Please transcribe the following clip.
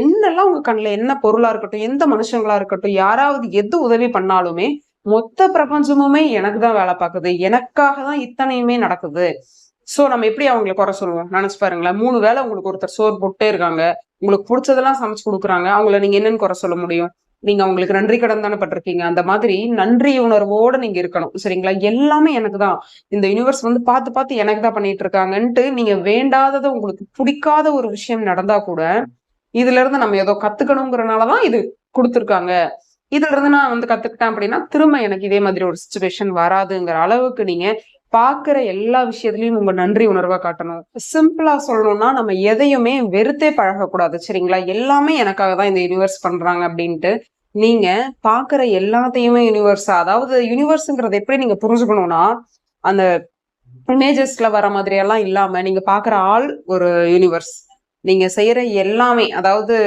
என்னெல்லாம் உங்க கண்ணில் என்ன பொருளா இருக்கட்டும் எந்த மனுஷங்களா இருக்கட்டும் யாராவது எது உதவி பண்ணாலுமே மொத்த பிரபஞ்சமுமே எனக்கு தான் வேலை பார்க்குது. எனக்காக தான் இத்தனையுமே நடக்குது. சோ நம்ம எப்படி அவங்கள குறை சொல்லுவோம்? நினைச்சு பாருங்களேன். மூணு வேளை உங்களுக்கு ஒருத்தர் சோறு போட்டே இருக்காங்க. உங்களுக்கு பிடிச்சதெல்லாம் சமைச்சு கொடுக்குறாங்க. அவங்கள நீங்க என்னன்னு குறை சொல்ல முடியும்? நீங்க அவங்களுக்கு நன்றி கடன் தானே பட்டிருக்கீங்க? அந்த மாதிரி நன்றி உணர்வோட நீங்க இருக்கணும். சரிங்களா? எல்லாமே எனக்கு தான். இந்த யூனிவர்ஸ் வந்து பார்த்து பார்த்து எனக்கு தான் பண்ணிட்டு இருக்காங்கன்ட்டு நீங்க வேண்டாததை உங்களுக்கு பிடிக்காத ஒரு விஷயம் நடந்தா கூட இதுல இருந்து நம்ம ஏதோ கத்துக்கணுங்கிறனாலதான் இது கொடுத்துருக்காங்க. இதுல இருந்து நான் வந்து கத்துக்கிட்டேன் அப்படின்னா திரும்ப எனக்கு இதே மாதிரி ஒரு சுச்சுவேஷன் வராதுங்கிற அளவுக்கு நீங்க பாக்குற எல்லா விஷயத்துலயும் உங்க நன்றி உணர்வா காட்டணும். சிம்பிளா சொல்லணும்னா நம்ம எதையுமே வெறுத்தே பழகக்கூடாது சரிங்களா? எல்லாமே எனக்காக தான் இந்த யூனிவர்ஸ் பண்றாங்க அப்படின்ட்டு நீங்க பாக்குற எல்லாத்தையுமே யூனிவர்ஸா அதாவது யூனிவர்ஸ்ங்கிறத எப்படி நீங்க புரிஞ்சுக்கணும்னா அந்த இமேஜஸ்ல வர மாதிரி எல்லாம் இல்லாம நீங்க பாக்குற ஆள் ஒரு யூனிவர்ஸ் நீங்கள் செய்கிற எல்லாமே அதாவது